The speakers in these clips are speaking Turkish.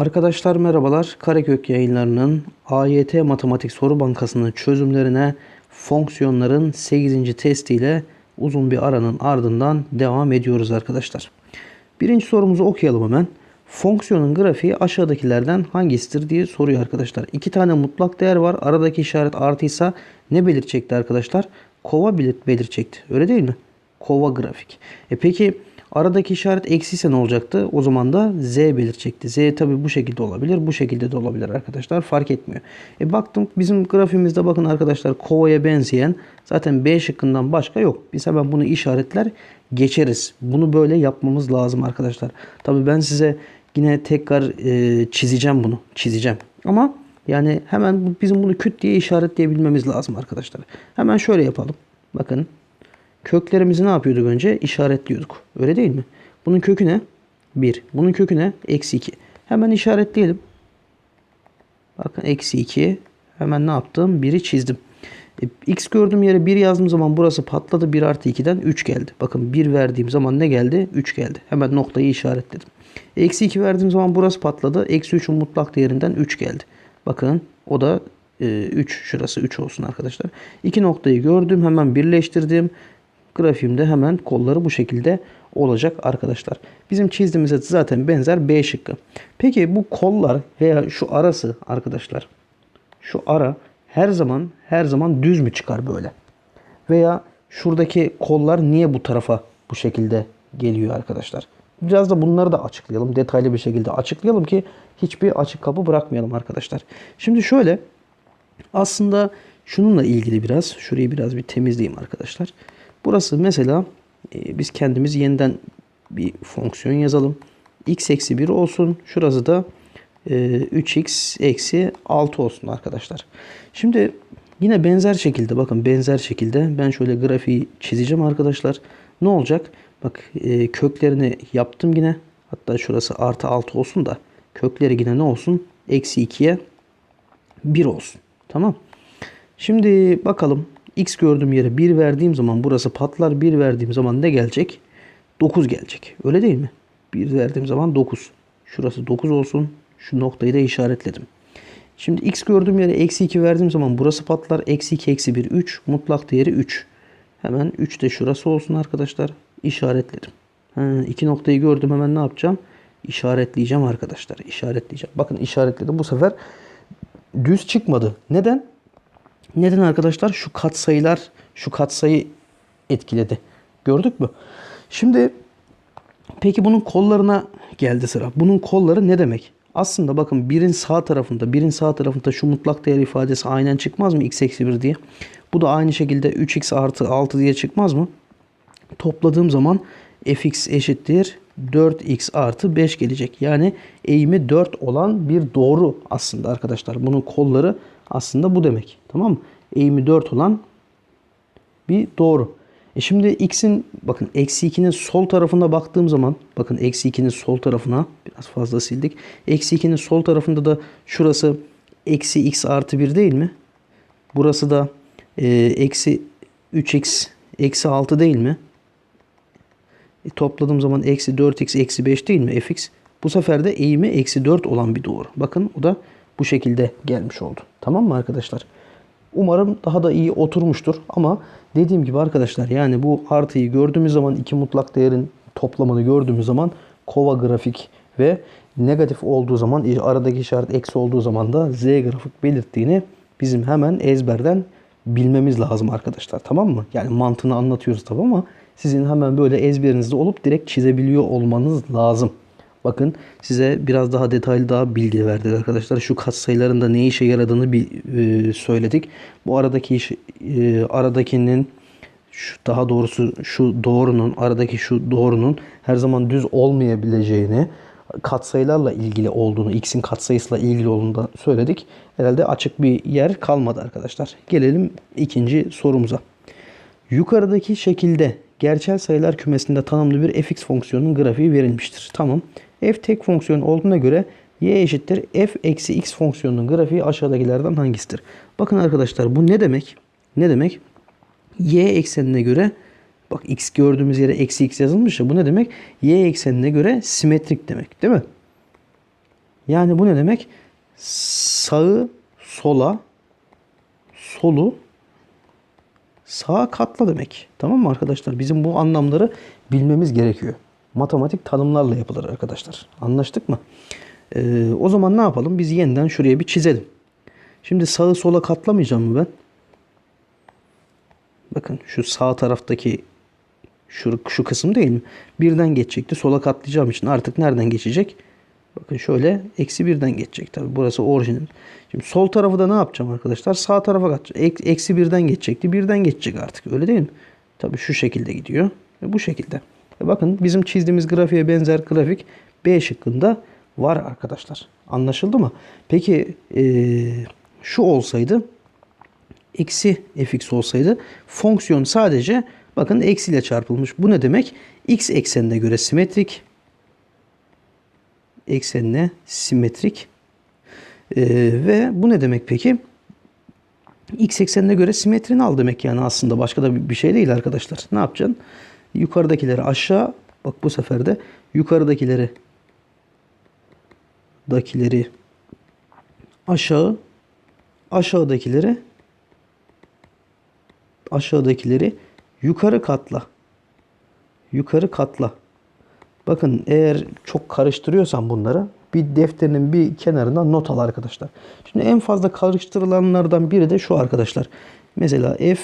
Arkadaşlar merhabalar. Karekök yayınlarının AYT Matematik Soru Bankası'nın çözümlerine fonksiyonların 8. testiyle uzun bir aranın ardından devam ediyoruz arkadaşlar. Birinci sorumuzu okuyalım hemen. Fonksiyonun grafiği aşağıdakilerden hangisidir diye soruyor arkadaşlar. İki tane mutlak değer var. Aradaki işaret artıysa ne belirtecekti arkadaşlar? Kova belirt belirtecekti. Öyle değil mi? Kova grafik. E peki aradaki işaret eksiyse ne olacaktı? O zaman da z belirtecekti. Z tabi bu şekilde olabilir. Bu şekilde de olabilir arkadaşlar. Fark etmiyor. E baktım bizim grafiğimizde bakın arkadaşlar kovaya benzeyen zaten B şıkkından başka yok. Biz hemen bunu işaretler geçeriz. Bunu böyle yapmamız lazım arkadaşlar. Tabi ben size yine tekrar e, çizeceğim bunu. Çizeceğim. Ama yani hemen bizim bunu küt diye işaretleyebilmemiz lazım arkadaşlar. Hemen şöyle yapalım. Bakın köklerimizi ne yapıyorduk önce? İşaretliyorduk. Öyle değil mi? Bunun kökü ne? 1. Bunun kökü ne? Eksi 2. Hemen işaretleyelim. Bakın eksi 2. Hemen ne yaptım? 1'i çizdim. E, x gördüğüm yere 1 yazdığım zaman burası patladı. 1 artı 2'den 3 geldi. Bakın 1 verdiğim zaman ne geldi? 3 geldi. Hemen noktayı işaretledim. Eksi 2 verdiğim zaman burası patladı. Eksi 3'ün mutlak değerinden 3 geldi. Bakın o da e, 3. Şurası 3 olsun arkadaşlar. İki noktayı gördüm. Hemen birleştirdim. Grafiğimde hemen kolları bu şekilde olacak arkadaşlar. Bizim çizdiğimize zaten benzer B şıkkı. Peki bu kollar veya şu arası arkadaşlar şu ara her zaman her zaman düz mü çıkar böyle? Veya şuradaki kollar niye bu tarafa bu şekilde geliyor arkadaşlar? Biraz da bunları da açıklayalım. Detaylı bir şekilde açıklayalım ki hiçbir açık kapı bırakmayalım arkadaşlar. Şimdi şöyle aslında şununla ilgili biraz şurayı biraz bir temizleyeyim arkadaşlar. Burası mesela e, biz kendimiz yeniden bir fonksiyon yazalım. x eksi 1 olsun. Şurası da e, 3x eksi 6 olsun arkadaşlar. Şimdi yine benzer şekilde bakın benzer şekilde ben şöyle grafiği çizeceğim arkadaşlar. Ne olacak? Bak e, köklerini yaptım yine. Hatta şurası artı 6 olsun da kökleri yine ne olsun? Eksi 2'ye 1 olsun. Tamam. Şimdi bakalım x gördüğüm yere 1 verdiğim zaman burası patlar. 1 verdiğim zaman ne gelecek? 9 gelecek. Öyle değil mi? 1 verdiğim zaman 9. Şurası 9 olsun. Şu noktayı da işaretledim. Şimdi x gördüğüm yere eksi 2 verdiğim zaman burası patlar. Eksi 2 eksi 1 3. Mutlak değeri 3. Hemen 3 de şurası olsun arkadaşlar. İşaretledim. Ha, iki noktayı gördüm hemen ne yapacağım? İşaretleyeceğim arkadaşlar. İşaretleyeceğim. Bakın işaretledim. Bu sefer düz çıkmadı. Neden? Neden arkadaşlar? Şu katsayılar, şu katsayı etkiledi. Gördük mü? Şimdi peki bunun kollarına geldi sıra. Bunun kolları ne demek? Aslında bakın birin sağ tarafında, birin sağ tarafında şu mutlak değer ifadesi aynen çıkmaz mı? x eksi 1 diye. Bu da aynı şekilde 3x artı 6 diye çıkmaz mı? Topladığım zaman fx eşittir 4x artı 5 gelecek. Yani eğimi 4 olan bir doğru aslında arkadaşlar. Bunun kolları aslında bu demek. Tamam mı? Eğimi 4 olan bir doğru. E şimdi x'in bakın eksi 2'nin sol tarafına baktığım zaman bakın eksi 2'nin sol tarafına biraz fazla sildik. Eksi 2'nin sol tarafında da şurası eksi x artı 1 değil mi? Burası da e, eksi 3x eksi 6 değil mi? E, topladığım zaman eksi 4x eksi 5 değil mi fx? Bu sefer de eğimi eksi 4 olan bir doğru. Bakın o da bu şekilde gelmiş oldu. Tamam mı arkadaşlar? Umarım daha da iyi oturmuştur. Ama dediğim gibi arkadaşlar yani bu artıyı gördüğümüz zaman iki mutlak değerin toplamını gördüğümüz zaman kova grafik ve negatif olduğu zaman aradaki işaret eksi olduğu zaman da z grafik belirttiğini bizim hemen ezberden bilmemiz lazım arkadaşlar. Tamam mı? Yani mantığını anlatıyoruz tabi ama sizin hemen böyle ezberinizde olup direkt çizebiliyor olmanız lazım. Bakın size biraz daha detaylı daha bilgi verdik arkadaşlar. Şu katsayıların da ne işe yaradığını bir e, söyledik. Bu aradaki iş, e, aradakinin şu, daha doğrusu şu doğrunun aradaki şu doğrunun her zaman düz olmayabileceğini katsayılarla ilgili olduğunu, x'in katsayısıyla ilgili olduğunu da söyledik. Herhalde açık bir yer kalmadı arkadaşlar. Gelelim ikinci sorumuza. Yukarıdaki şekilde gerçel sayılar kümesinde tanımlı bir fx fonksiyonunun grafiği verilmiştir. Tamam. F tek fonksiyon olduğuna göre y eşittir f eksi x fonksiyonunun grafiği aşağıdakilerden hangisidir? Bakın arkadaşlar bu ne demek? Ne demek? y eksenine göre bak x gördüğümüz yere eksi x yazılmış ya bu ne demek? y eksenine göre simetrik demek değil mi? Yani bu ne demek? Sağı sola solu sağa katla demek. Tamam mı arkadaşlar? Bizim bu anlamları bilmemiz gerekiyor. Matematik tanımlarla yapılır arkadaşlar. Anlaştık mı? Ee, o zaman ne yapalım? Biz yeniden şuraya bir çizelim. Şimdi sağı sola katlamayacağım mı ben? Bakın şu sağ taraftaki şu, şu kısım değil mi? Birden geçecekti. Sola katlayacağım için artık nereden geçecek? Bakın şöyle eksi birden geçecek. Tabi burası orijinal. Şimdi sol tarafı da ne yapacağım arkadaşlar? Sağ tarafa katacağım. Ek- Eksi birden geçecekti. Birden geçecek artık. Öyle değil mi? Tabi şu şekilde gidiyor. Ve bu şekilde. E bakın bizim çizdiğimiz grafiğe benzer grafik B şıkkında var arkadaşlar. Anlaşıldı mı? Peki eee, şu olsaydı eksi fx olsaydı fonksiyon sadece bakın eksiyle çarpılmış. Bu ne demek? x eksenine göre simetrik eksenine simetrik Ee, ve bu ne demek peki? X eksenine göre simetrini al demek yani aslında başka da bir şey değil arkadaşlar. Ne yapacaksın? Yukarıdakileri aşağı bak bu sefer de yukarıdakileri dakileri aşağı aşağıdakileri aşağıdakileri yukarı katla. Yukarı katla. Bakın eğer çok karıştırıyorsan bunları bir defterinin bir kenarına not al arkadaşlar. Şimdi en fazla karıştırılanlardan biri de şu arkadaşlar. Mesela f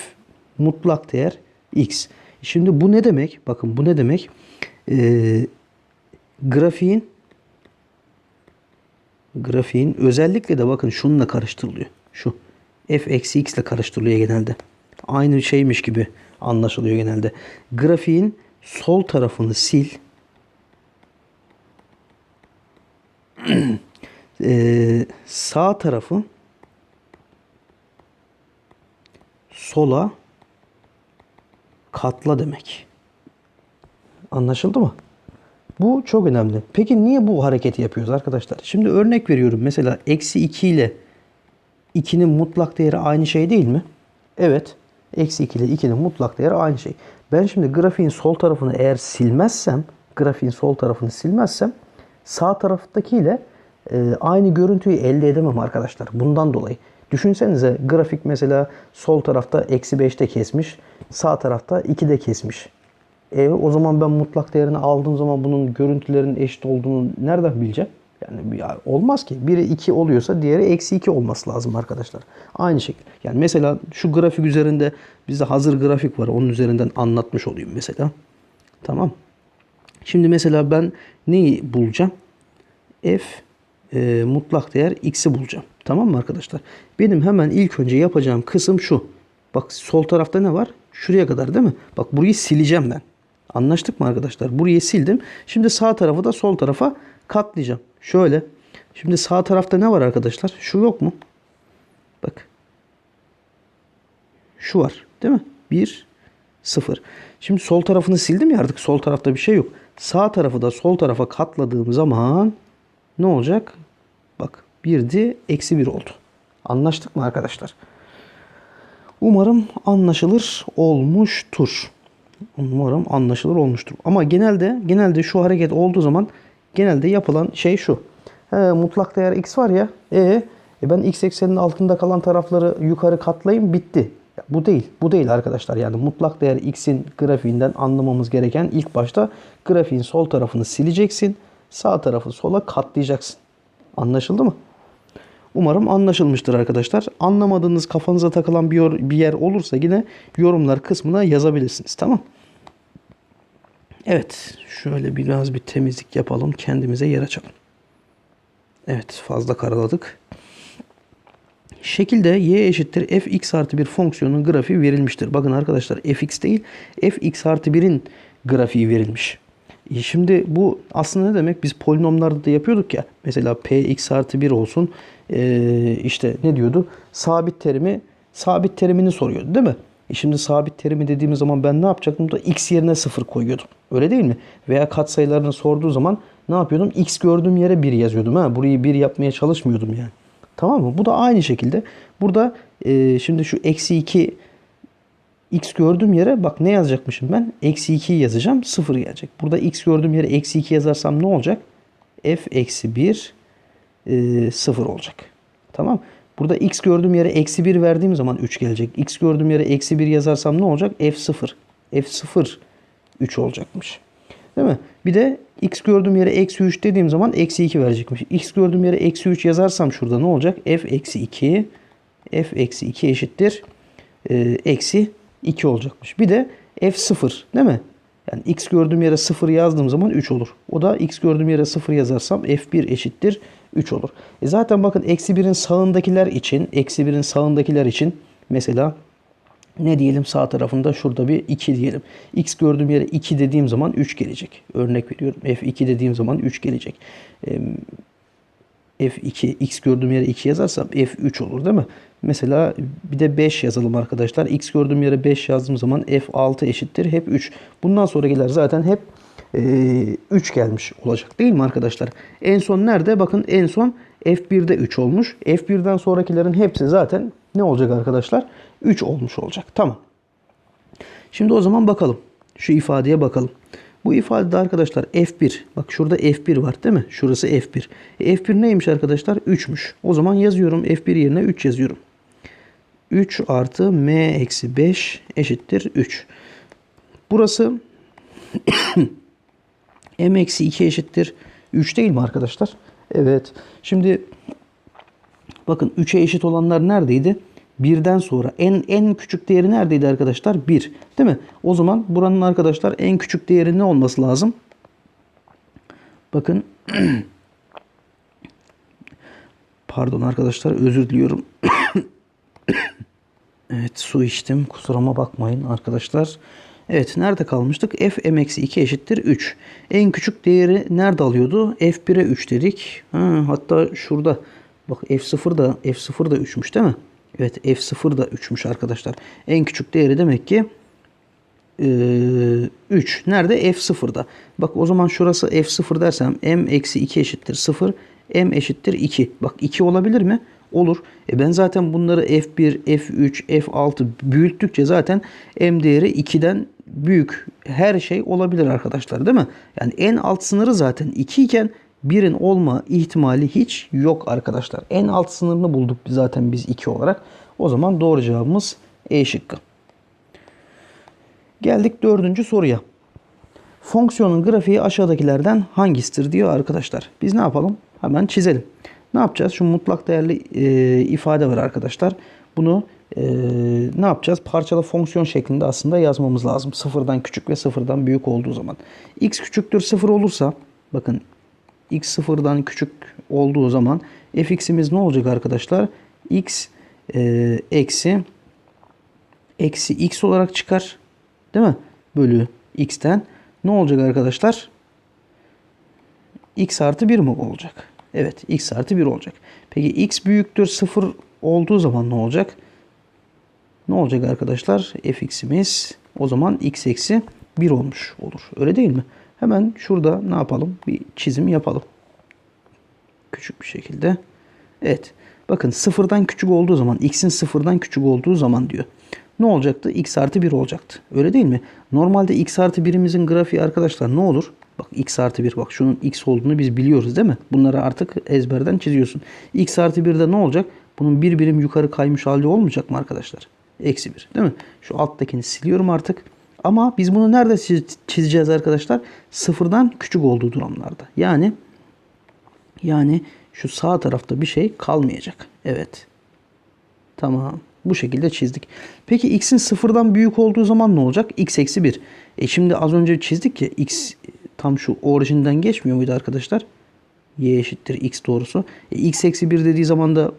mutlak değer x. Şimdi bu ne demek? Bakın bu ne demek? Ee, grafiğin grafiğin özellikle de bakın şununla karıştırılıyor. Şu f eksi x ile karıştırılıyor genelde. Aynı şeymiş gibi anlaşılıyor genelde. Grafiğin sol tarafını sil. Ee, sağ tarafı sola katla demek. Anlaşıldı mı? Bu çok önemli. Peki niye bu hareketi yapıyoruz arkadaşlar? Şimdi örnek veriyorum. Mesela eksi 2 ile 2'nin mutlak değeri aynı şey değil mi? Evet. Eksi 2 ile 2'nin mutlak değeri aynı şey. Ben şimdi grafiğin sol tarafını eğer silmezsem, grafiğin sol tarafını silmezsem sağ taraftakiyle e, aynı görüntüyü elde edemem arkadaşlar. Bundan dolayı. Düşünsenize grafik mesela sol tarafta eksi 5'te kesmiş, sağ tarafta 2'de kesmiş. E, o zaman ben mutlak değerini aldığım zaman bunun görüntülerin eşit olduğunu nereden bileceğim? Yani ya olmaz ki. Biri 2 oluyorsa diğeri eksi 2 olması lazım arkadaşlar. Aynı şekilde. Yani mesela şu grafik üzerinde bizde hazır grafik var. Onun üzerinden anlatmış olayım mesela. Tamam. Şimdi mesela ben neyi bulacağım? F e, mutlak değer x'i bulacağım. Tamam mı arkadaşlar? Benim hemen ilk önce yapacağım kısım şu. Bak sol tarafta ne var? Şuraya kadar değil mi? Bak burayı sileceğim ben. Anlaştık mı arkadaşlar? Burayı sildim. Şimdi sağ tarafı da sol tarafa katlayacağım. Şöyle. Şimdi sağ tarafta ne var arkadaşlar? Şu yok mu? Bak. Şu var. Değil mi? 1, 0. Şimdi sol tarafını sildim ya artık sol tarafta bir şey yok. Sağ tarafı da sol tarafa katladığım zaman ne olacak? Bak 1'di eksi 1 oldu. Anlaştık mı arkadaşlar? Umarım anlaşılır olmuştur. Umarım anlaşılır olmuştur. Ama genelde genelde şu hareket olduğu zaman genelde yapılan şey şu. He, mutlak değer x var ya. E, e ben x ekseninin altında kalan tarafları yukarı katlayayım bitti. Ya bu değil. Bu değil arkadaşlar. Yani mutlak değer x'in grafiğinden anlamamız gereken ilk başta grafiğin sol tarafını sileceksin. Sağ tarafı sola katlayacaksın. Anlaşıldı mı? Umarım anlaşılmıştır arkadaşlar. Anlamadığınız kafanıza takılan bir, bir yer olursa yine yorumlar kısmına yazabilirsiniz. Tamam. Evet. Şöyle biraz bir temizlik yapalım. Kendimize yer açalım. Evet. Fazla karaladık. Şekilde y eşittir fx artı 1 fonksiyonun grafiği verilmiştir. Bakın arkadaşlar fx değil fx artı 1'in grafiği verilmiş. E Şimdi bu aslında ne demek? Biz polinomlarda da yapıyorduk ya. Mesela px artı 1 olsun. Ee, işte ne diyordu? Sabit terimi sabit terimini soruyordu değil mi? E şimdi sabit terimi dediğimiz zaman ben ne yapacaktım? Da x yerine 0 koyuyordum. Öyle değil mi? Veya katsayılarını sorduğu zaman ne yapıyordum? x gördüğüm yere 1 yazıyordum. Ha? Burayı 1 yapmaya çalışmıyordum yani. Tamam mı? Bu da aynı şekilde. Burada e, şimdi şu eksi 2 x gördüğüm yere bak ne yazacakmışım ben? Eksi 2'yi yazacağım. 0 gelecek. Burada x gördüğüm yere eksi 2 yazarsam ne olacak? f eksi 1 e, 0 olacak. Tamam. Burada x gördüğüm yere eksi 1 verdiğim zaman 3 gelecek. x gördüğüm yere eksi 1 yazarsam ne olacak? f0. f0 3 olacakmış. Değil mi? Bir de x gördüğüm yere eksi 3 dediğim zaman eksi 2 verecekmiş. x gördüğüm yere eksi 3 yazarsam şurada ne olacak? f eksi 2 f eksi 2 eşittir e, eksi 2 olacakmış. Bir de f0 değil mi? Yani x gördüğüm yere 0 yazdığım zaman 3 olur. O da x gördüğüm yere 0 yazarsam f1 eşittir 3 olur. E zaten bakın eksi 1'in sağındakiler için eksi 1'in sağındakiler için mesela ne diyelim sağ tarafında şurada bir 2 diyelim. X gördüğüm yere 2 dediğim zaman 3 gelecek. Örnek veriyorum. F2 dediğim zaman 3 gelecek. Ee, F2 X gördüğüm yere 2 yazarsam F3 olur değil mi? Mesela bir de 5 yazalım arkadaşlar. X gördüğüm yere 5 yazdığım zaman F6 eşittir. Hep 3. Bundan sonrakiler zaten hep e, 3 gelmiş olacak değil mi arkadaşlar? En son nerede? Bakın en son F1'de 3 olmuş. F1'den sonrakilerin hepsi zaten ne olacak arkadaşlar? 3 olmuş olacak. Tamam. Şimdi o zaman bakalım. Şu ifadeye bakalım. Bu ifadede arkadaşlar F1. Bak şurada F1 var değil mi? Şurası F1. E, F1 neymiş arkadaşlar? 3'müş. O zaman yazıyorum. F1 yerine 3 yazıyorum. 3 artı M eksi 5 eşittir 3. Burası M eksi 2 eşittir 3 değil mi arkadaşlar? Evet. Şimdi bakın 3'e eşit olanlar neredeydi? Birden sonra en en küçük değeri neredeydi arkadaşlar? 1. Değil mi? O zaman buranın arkadaşlar en küçük değeri ne olması lazım? Bakın Pardon arkadaşlar özür diliyorum. evet su içtim. Kusuruma bakmayın arkadaşlar. Evet nerede kalmıştık? f m-2 eşittir 3. En küçük değeri nerede alıyordu? f1'e 3 dedik. Ha, hatta şurada bak f0 da f0 da 3'müş değil mi? Evet f0 da 3'müş arkadaşlar. En küçük değeri demek ki e, 3. Nerede? f0'da. Bak o zaman şurası f0 dersem m eksi 2 eşittir 0. m eşittir 2. Bak 2 olabilir mi? Olur. E ben zaten bunları f1, f3, f6 büyüttükçe zaten m değeri 2'den büyük her şey olabilir arkadaşlar değil mi? Yani en alt sınırı zaten 2 iken 1'in olma ihtimali hiç yok arkadaşlar. En alt sınırını bulduk zaten biz 2 olarak. O zaman doğru cevabımız E şıkkı. Geldik dördüncü soruya. Fonksiyonun grafiği aşağıdakilerden hangisidir diyor arkadaşlar. Biz ne yapalım? Hemen çizelim. Ne yapacağız? Şu mutlak değerli e, ifade var arkadaşlar. Bunu e, ne yapacağız? Parçalı fonksiyon şeklinde aslında yazmamız lazım. Sıfırdan küçük ve sıfırdan büyük olduğu zaman. x küçüktür sıfır olursa bakın x sıfırdan küçük olduğu zaman fx'imiz ne olacak arkadaşlar? x e, eksi eksi x olarak çıkar. Değil mi? Bölü x'ten. Ne olacak arkadaşlar? x artı 1 mi olacak? Evet x artı 1 olacak. Peki x büyüktür 0 olduğu zaman ne olacak? Ne olacak arkadaşlar? fx'imiz o zaman x eksi 1 olmuş olur. Öyle değil mi? Hemen şurada ne yapalım? Bir çizim yapalım. Küçük bir şekilde. Evet. Bakın sıfırdan küçük olduğu zaman x'in sıfırdan küçük olduğu zaman diyor. Ne olacaktı? x artı 1 olacaktı. Öyle değil mi? Normalde x artı 1'imizin grafiği arkadaşlar ne olur? Bak x artı 1 bak şunun x olduğunu biz biliyoruz değil mi? Bunları artık ezberden çiziyorsun. x artı 1'de ne olacak? Bunun bir birim yukarı kaymış hali olmayacak mı arkadaşlar? Eksi 1 değil mi? Şu alttakini siliyorum artık. Ama biz bunu nerede çizeceğiz arkadaşlar? Sıfırdan küçük olduğu durumlarda. Yani yani şu sağ tarafta bir şey kalmayacak. Evet. Tamam. Bu şekilde çizdik. Peki x'in sıfırdan büyük olduğu zaman ne olacak? x eksi 1. E şimdi az önce çizdik ya x tam şu orijinden geçmiyor muydu arkadaşlar? y eşittir x doğrusu. E, x eksi 1 dediği zaman da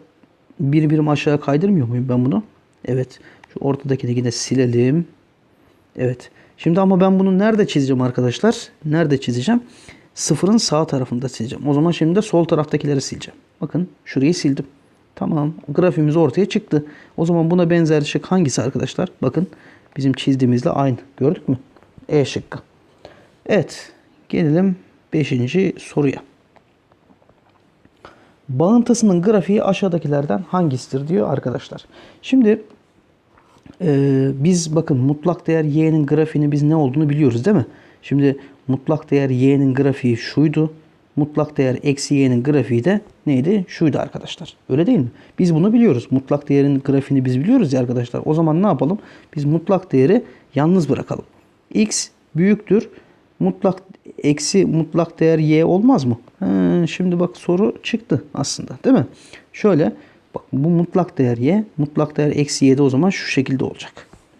bir birim aşağı kaydırmıyor muyum ben bunu? Evet. Şu ortadakini yine silelim. Evet. Şimdi ama ben bunu nerede çizeceğim arkadaşlar? Nerede çizeceğim? Sıfırın sağ tarafında sileceğim. O zaman şimdi de sol taraftakileri sileceğim. Bakın şurayı sildim. Tamam. Grafimiz ortaya çıktı. O zaman buna benzer şık hangisi arkadaşlar? Bakın bizim çizdiğimizle aynı. Gördük mü? E şıkkı. Evet. Gelelim 5. soruya. Bağıntısının grafiği aşağıdakilerden hangisidir diyor arkadaşlar. Şimdi ee, biz bakın mutlak değer y'nin grafiğini biz ne olduğunu biliyoruz değil mi? Şimdi mutlak değer y'nin grafiği şuydu. mutlak değer eksi y'nin grafiği de neydi? Şuydu arkadaşlar. Öyle değil mi? Biz bunu biliyoruz. Mutlak değerin grafiğini biz biliyoruz ya arkadaşlar. O zaman ne yapalım? Biz mutlak değeri yalnız bırakalım. x büyüktür. Mutlak eksi mutlak değer y olmaz mı? Ha, şimdi bak soru çıktı aslında değil mi? Şöyle bak bu mutlak değer y. Mutlak değer eksi y de o zaman şu şekilde olacak.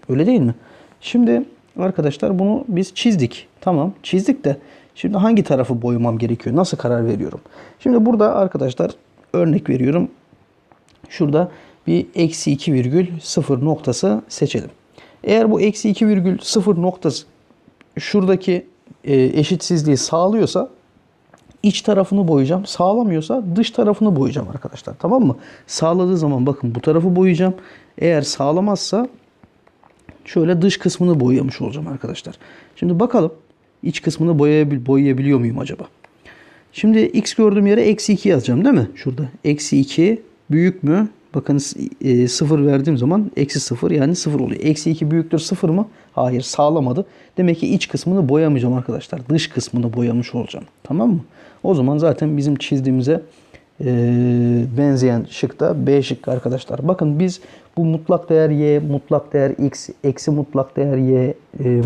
Öyle değil mi? Şimdi arkadaşlar bunu biz çizdik. Tamam çizdik de şimdi hangi tarafı boyamam gerekiyor? Nasıl karar veriyorum? Şimdi burada arkadaşlar örnek veriyorum. Şurada bir eksi 2 virgül 0 noktası seçelim. Eğer bu eksi 2 virgül 0 noktası şuradaki e, eşitsizliği sağlıyorsa iç tarafını boyayacağım. Sağlamıyorsa dış tarafını boyayacağım arkadaşlar. Tamam mı? Sağladığı zaman bakın bu tarafı boyayacağım. Eğer sağlamazsa şöyle dış kısmını boyamış olacağım arkadaşlar. Şimdi bakalım iç kısmını boyayabil boyayabiliyor muyum acaba? Şimdi x gördüğüm yere eksi 2 yazacağım değil mi? Şurada eksi 2 büyük mü? Bakın e, 0 verdiğim zaman eksi 0 yani 0 oluyor. Eksi 2 büyüktür 0 mı? Hayır sağlamadı. Demek ki iç kısmını boyamayacağım arkadaşlar. Dış kısmını boyamış olacağım. Tamam mı? O zaman zaten bizim çizdiğimize e, benzeyen şık da B şıkkı arkadaşlar. Bakın biz bu mutlak değer y, mutlak değer x, eksi mutlak değer y, e,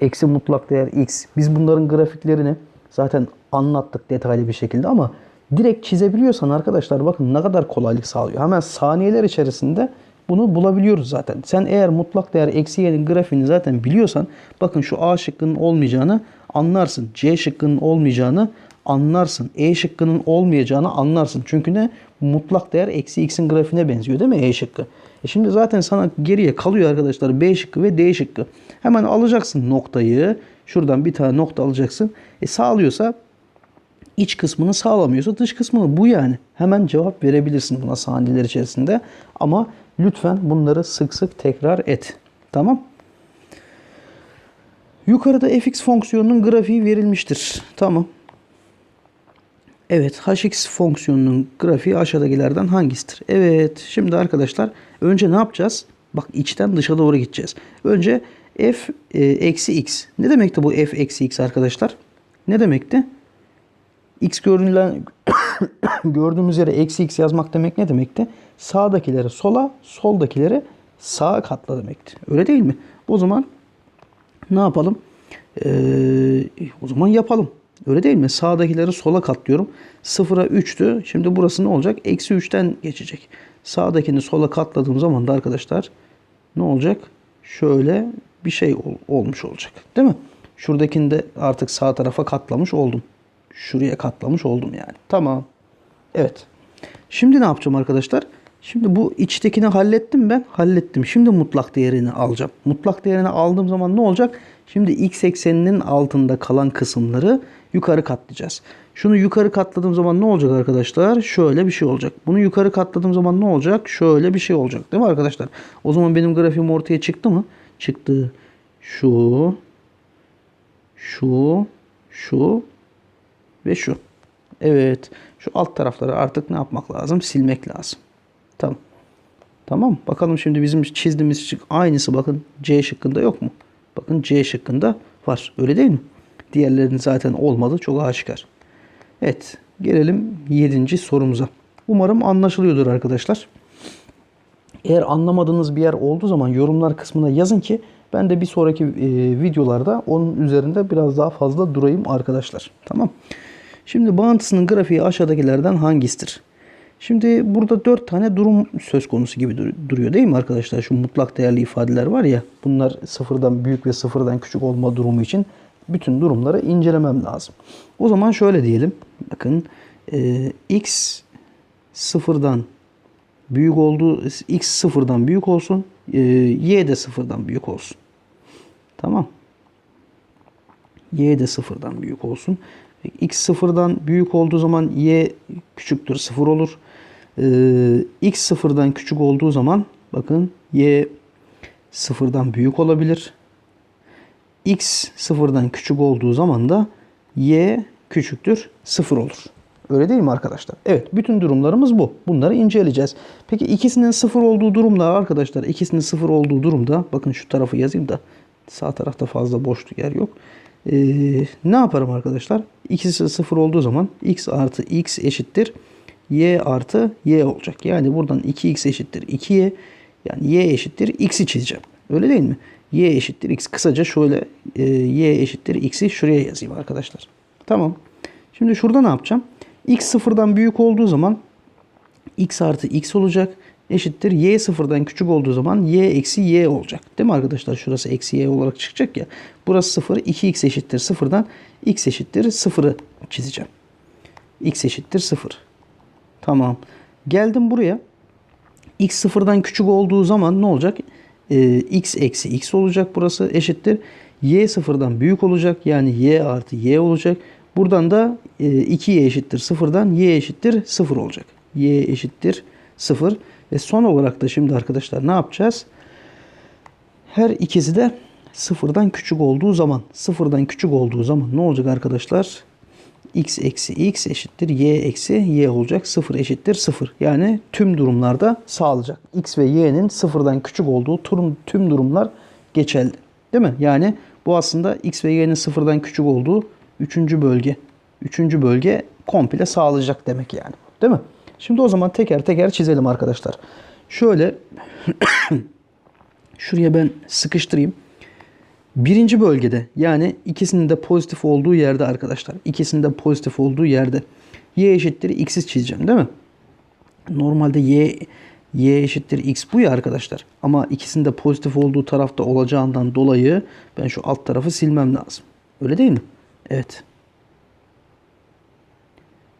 eksi mutlak değer x. Biz bunların grafiklerini zaten anlattık detaylı bir şekilde ama direkt çizebiliyorsan arkadaşlar bakın ne kadar kolaylık sağlıyor. Hemen saniyeler içerisinde bunu bulabiliyoruz zaten. Sen eğer mutlak değer eksi y'nin grafiğini zaten biliyorsan bakın şu A şıkkının olmayacağını anlarsın. C şıkkının olmayacağını anlarsın. E şıkkının olmayacağını anlarsın. Çünkü ne? Mutlak değer eksi x'in grafiğine benziyor değil mi E şıkkı? E şimdi zaten sana geriye kalıyor arkadaşlar B şıkkı ve D şıkkı. Hemen alacaksın noktayı. Şuradan bir tane nokta alacaksın. E sağlıyorsa iç kısmını sağlamıyorsa dış kısmını bu yani. Hemen cevap verebilirsin buna saniyeler içerisinde. Ama lütfen bunları sık sık tekrar et. Tamam. Yukarıda fx fonksiyonunun grafiği verilmiştir. Tamam. Evet, hx fonksiyonunun grafiği aşağıdakilerden hangisidir? Evet, şimdi arkadaşlar önce ne yapacağız? Bak içten dışa doğru gideceğiz. Önce f e, eksi x. Ne demekti bu f eksi x arkadaşlar? Ne demekti? X görünülen gördüğümüz yere eksi x yazmak demek ne demekti? Sağdakileri sola, soldakileri sağa katla demekti. Öyle değil mi? O zaman ne yapalım? Ee, o zaman yapalım. Öyle değil mi? Sağdakileri sola katlıyorum. 0'a 3'tü. Şimdi burası ne olacak? Eksi 3'ten geçecek. Sağdakini sola katladığım zaman da arkadaşlar ne olacak? Şöyle bir şey ol, olmuş olacak. Değil mi? Şuradakini de artık sağ tarafa katlamış oldum. Şuraya katlamış oldum yani. Tamam. Evet. Şimdi ne yapacağım arkadaşlar? Şimdi bu içtekini hallettim ben. Hallettim. Şimdi mutlak değerini alacağım. Mutlak değerini aldığım zaman ne olacak? Şimdi x ekseninin altında kalan kısımları yukarı katlayacağız. Şunu yukarı katladığım zaman ne olacak arkadaşlar? Şöyle bir şey olacak. Bunu yukarı katladığım zaman ne olacak? Şöyle bir şey olacak. Değil mi arkadaşlar? O zaman benim grafiğim ortaya çıktı mı? Çıktı. Şu, şu, şu ve şu. Evet. Şu alt tarafları artık ne yapmak lazım? Silmek lazım. Tamam. Tamam. Bakalım şimdi bizim çizdiğimiz şık aynısı bakın C şıkkında yok mu? Bakın C şıkkında var. Öyle değil mi? Diğerlerinin zaten olmadı. Çok aşikar. Evet. Gelelim 7. sorumuza. Umarım anlaşılıyordur arkadaşlar. Eğer anlamadığınız bir yer olduğu zaman yorumlar kısmına yazın ki ben de bir sonraki e, videolarda onun üzerinde biraz daha fazla durayım arkadaşlar. Tamam. Şimdi bağıntısının grafiği aşağıdakilerden hangisidir? Şimdi burada 4 tane durum söz konusu gibi duruyor değil mi arkadaşlar? Şu mutlak değerli ifadeler var ya bunlar sıfırdan büyük ve sıfırdan küçük olma durumu için bütün durumları incelemem lazım. O zaman şöyle diyelim. Bakın e, x sıfırdan büyük olduğu x sıfırdan büyük olsun. E, y de sıfırdan büyük olsun. Tamam. Y de sıfırdan büyük olsun. X sıfırdan büyük olduğu zaman y küçüktür sıfır olur. Ee, X sıfırdan küçük olduğu zaman bakın y sıfırdan büyük olabilir. X sıfırdan küçük olduğu zaman da y küçüktür sıfır olur. Öyle değil mi arkadaşlar? Evet bütün durumlarımız bu. Bunları inceleyeceğiz. Peki ikisinin sıfır olduğu durumda arkadaşlar ikisinin sıfır olduğu durumda bakın şu tarafı yazayım da sağ tarafta fazla boşluk yer yok. Ee, ne yaparım arkadaşlar? İkisi 0 olduğu zaman x artı x eşittir y artı y olacak. Yani buradan 2x eşittir 2y yani y eşittir x'i çizeceğim. Öyle değil mi? y eşittir x. Kısaca şöyle e, y eşittir x'i şuraya yazayım arkadaşlar. Tamam. Şimdi şurada ne yapacağım? x sıfırdan büyük olduğu zaman x artı x olacak. Eşittir y sıfırdan küçük olduğu zaman y eksi y olacak. Değil mi arkadaşlar? Şurası eksi y olarak çıkacak ya. Burası 0. 2x eşittir sıfırdan x eşittir 0'ı çizeceğim. x eşittir 0. Tamam. Geldim buraya. x sıfırdan küçük olduğu zaman ne olacak? Ee, x eksi x olacak burası eşittir. y sıfırdan büyük olacak. Yani y artı y olacak. Buradan da e, 2y eşittir sıfırdan y eşittir 0 olacak. y eşittir 0. Ve son olarak da şimdi arkadaşlar ne yapacağız? Her ikisi de sıfırdan küçük olduğu zaman sıfırdan küçük olduğu zaman ne olacak arkadaşlar? x eksi x eşittir y eksi y olacak. 0 eşittir 0. Yani tüm durumlarda sağlayacak. x ve y'nin sıfırdan küçük olduğu tüm, durumlar geçerli. Değil mi? Yani bu aslında x ve y'nin sıfırdan küçük olduğu üçüncü bölge. Üçüncü bölge komple sağlayacak demek yani. Değil mi? Şimdi o zaman teker teker çizelim arkadaşlar. Şöyle şuraya ben sıkıştırayım. Birinci bölgede yani ikisinin de pozitif olduğu yerde arkadaşlar. İkisinin de pozitif olduğu yerde y eşittir x'i çizeceğim değil mi? Normalde y y eşittir x bu ya arkadaşlar. Ama ikisinin de pozitif olduğu tarafta olacağından dolayı ben şu alt tarafı silmem lazım. Öyle değil mi? Evet.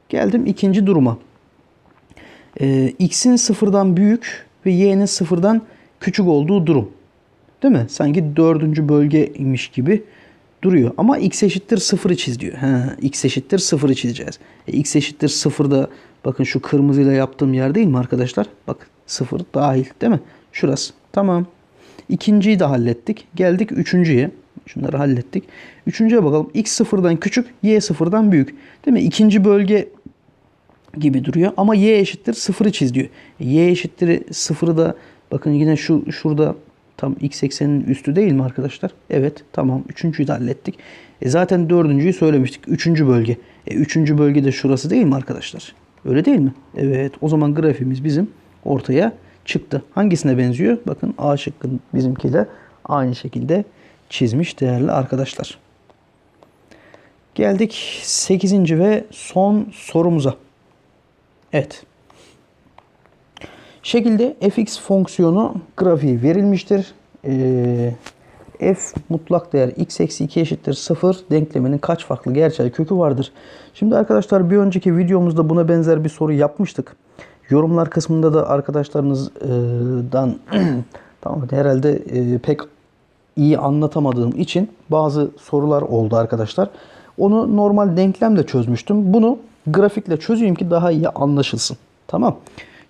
Geldim ikinci duruma. Ee, x'in sıfırdan büyük ve y'nin sıfırdan küçük olduğu durum. Değil mi? Sanki dördüncü bölgeymiş gibi duruyor. Ama x eşittir sıfırı çiz diyor. He, x eşittir sıfırı çizeceğiz. E, x eşittir sıfırda bakın şu kırmızıyla yaptığım yer değil mi arkadaşlar? Bak sıfır dahil değil mi? Şurası. Tamam. İkinciyi de hallettik. Geldik üçüncüye. Şunları hallettik. Üçüncüye bakalım. X sıfırdan küçük, Y sıfırdan büyük. Değil mi? İkinci bölge gibi duruyor. Ama Y eşittir sıfırı çiz diyor. E, y eşittir sıfırı da bakın yine şu şurada tam x eksenin üstü değil mi arkadaşlar? Evet tamam. Üçüncüyü de hallettik. E zaten dördüncüyü söylemiştik. Üçüncü bölge. E üçüncü bölge de şurası değil mi arkadaşlar? Öyle değil mi? Evet. O zaman grafimiz bizim ortaya çıktı. Hangisine benziyor? Bakın A şıkkın bizimkiyle aynı şekilde çizmiş değerli arkadaşlar. Geldik 8. ve son sorumuza. Evet. Şekilde fx fonksiyonu grafiği verilmiştir. Ee, f mutlak değer x eksi 2 eşittir 0 denkleminin kaç farklı gerçel kökü vardır? Şimdi arkadaşlar bir önceki videomuzda buna benzer bir soru yapmıştık. Yorumlar kısmında da arkadaşlarınızdan tamam herhalde e, pek iyi anlatamadığım için bazı sorular oldu arkadaşlar. Onu normal denklemle çözmüştüm. Bunu grafikle çözeyim ki daha iyi anlaşılsın. Tamam.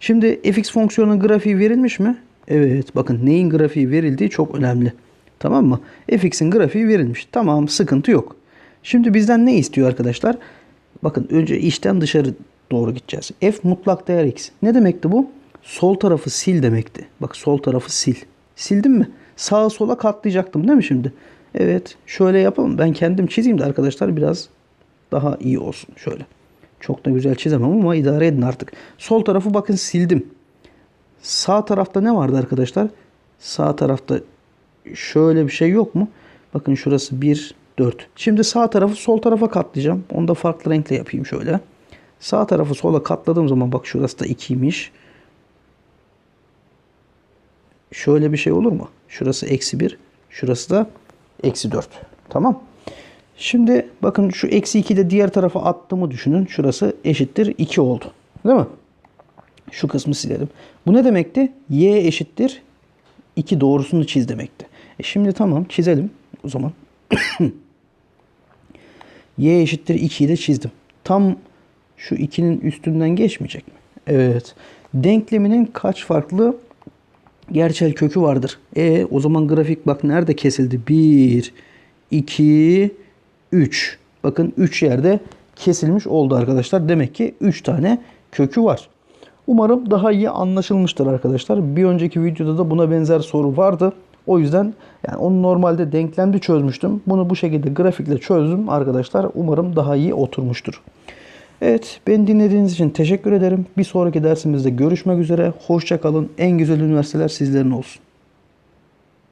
Şimdi fx fonksiyonunun grafiği verilmiş mi? Evet bakın neyin grafiği verildiği çok önemli. Tamam mı? fx'in grafiği verilmiş. Tamam sıkıntı yok. Şimdi bizden ne istiyor arkadaşlar? Bakın önce içten dışarı doğru gideceğiz. f mutlak değer x. Ne demekti bu? Sol tarafı sil demekti. Bak sol tarafı sil. Sildim mi? Sağa sola katlayacaktım değil mi şimdi? Evet şöyle yapalım. Ben kendim çizeyim de arkadaşlar biraz daha iyi olsun. Şöyle. Çok da güzel çizemem ama idare edin artık. Sol tarafı bakın sildim. Sağ tarafta ne vardı arkadaşlar? Sağ tarafta şöyle bir şey yok mu? Bakın şurası 1, 4. Şimdi sağ tarafı sol tarafa katlayacağım. Onu da farklı renkle yapayım şöyle. Sağ tarafı sola katladığım zaman bak şurası da 2'ymiş. Şöyle bir şey olur mu? Şurası eksi 1. Şurası da eksi 4. Tamam. Şimdi bakın şu eksi 2 de diğer tarafa attığımı düşünün. Şurası eşittir 2 oldu. Değil mi? Şu kısmı silelim. Bu ne demekti? Y eşittir 2 doğrusunu çiz demekti. E şimdi tamam çizelim o zaman. y eşittir 2'yi de çizdim. Tam şu 2'nin üstünden geçmeyecek mi? Evet. Denkleminin kaç farklı gerçel kökü vardır? E o zaman grafik bak nerede kesildi? 1, 2, 3. Bakın 3 yerde kesilmiş oldu arkadaşlar. Demek ki 3 tane kökü var. Umarım daha iyi anlaşılmıştır arkadaşlar. Bir önceki videoda da buna benzer soru vardı. O yüzden yani onu normalde denklemde çözmüştüm. Bunu bu şekilde grafikle çözdüm arkadaşlar. Umarım daha iyi oturmuştur. Evet, beni dinlediğiniz için teşekkür ederim. Bir sonraki dersimizde görüşmek üzere. Hoşça kalın. En güzel üniversiteler sizlerin olsun.